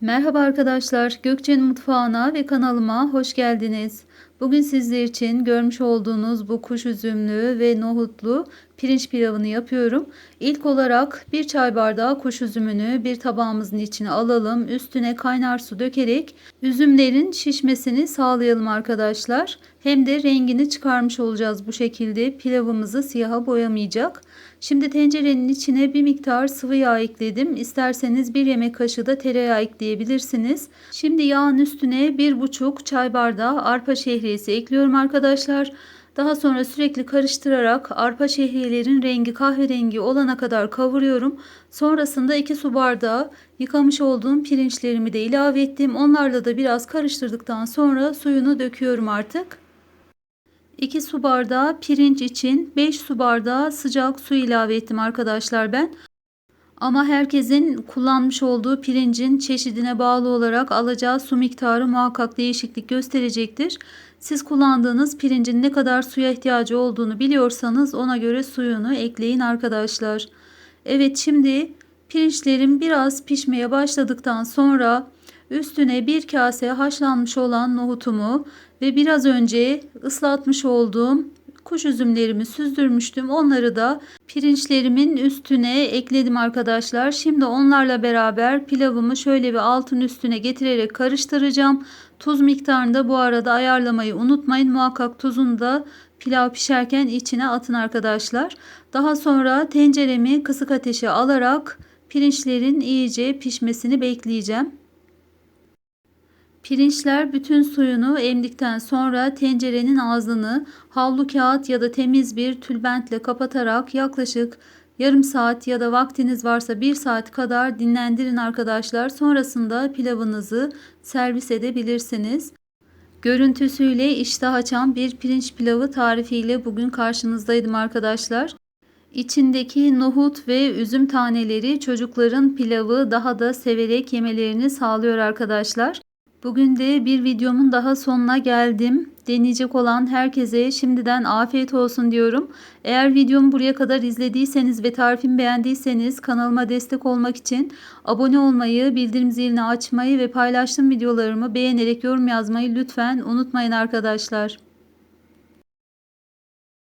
Merhaba arkadaşlar, Gökçe'nin mutfağına ve kanalıma hoş geldiniz. Bugün sizler için görmüş olduğunuz bu kuş üzümlü ve nohutlu pirinç pilavını yapıyorum. İlk olarak bir çay bardağı kuş üzümünü bir tabağımızın içine alalım. Üstüne kaynar su dökerek üzümlerin şişmesini sağlayalım arkadaşlar. Hem de rengini çıkarmış olacağız bu şekilde. Pilavımızı siyaha boyamayacak. Şimdi tencerenin içine bir miktar sıvı yağ ekledim. İsterseniz bir yemek kaşığı da tereyağı ekleyebilirsiniz. Şimdi yağın üstüne bir buçuk çay bardağı arpa şehriyesi ekliyorum arkadaşlar. Daha sonra sürekli karıştırarak arpa şehriyelerin rengi kahverengi olana kadar kavuruyorum. Sonrasında 2 su bardağı yıkamış olduğum pirinçlerimi de ilave ettim. Onlarla da biraz karıştırdıktan sonra suyunu döküyorum artık. 2 su bardağı pirinç için 5 su bardağı sıcak su ilave ettim arkadaşlar ben. Ama herkesin kullanmış olduğu pirincin çeşidine bağlı olarak alacağı su miktarı muhakkak değişiklik gösterecektir. Siz kullandığınız pirincin ne kadar suya ihtiyacı olduğunu biliyorsanız ona göre suyunu ekleyin arkadaşlar. Evet şimdi pirinçlerim biraz pişmeye başladıktan sonra üstüne bir kase haşlanmış olan nohutumu ve biraz önce ıslatmış olduğum kuş üzümlerimi süzdürmüştüm. Onları da pirinçlerimin üstüne ekledim arkadaşlar. Şimdi onlarla beraber pilavımı şöyle bir altın üstüne getirerek karıştıracağım. Tuz miktarını da bu arada ayarlamayı unutmayın. Muhakkak tuzunu da pilav pişerken içine atın arkadaşlar. Daha sonra tenceremi kısık ateşe alarak pirinçlerin iyice pişmesini bekleyeceğim. Pirinçler bütün suyunu emdikten sonra tencerenin ağzını havlu kağıt ya da temiz bir tülbentle kapatarak yaklaşık yarım saat ya da vaktiniz varsa bir saat kadar dinlendirin arkadaşlar. Sonrasında pilavınızı servis edebilirsiniz. Görüntüsüyle iştah açan bir pirinç pilavı tarifiyle bugün karşınızdaydım arkadaşlar. İçindeki nohut ve üzüm taneleri çocukların pilavı daha da severek yemelerini sağlıyor arkadaşlar. Bugün de bir videomun daha sonuna geldim. Deneyecek olan herkese şimdiden afiyet olsun diyorum. Eğer videomu buraya kadar izlediyseniz ve tarifimi beğendiyseniz kanalıma destek olmak için abone olmayı, bildirim zilini açmayı ve paylaştığım videolarımı beğenerek yorum yazmayı lütfen unutmayın arkadaşlar.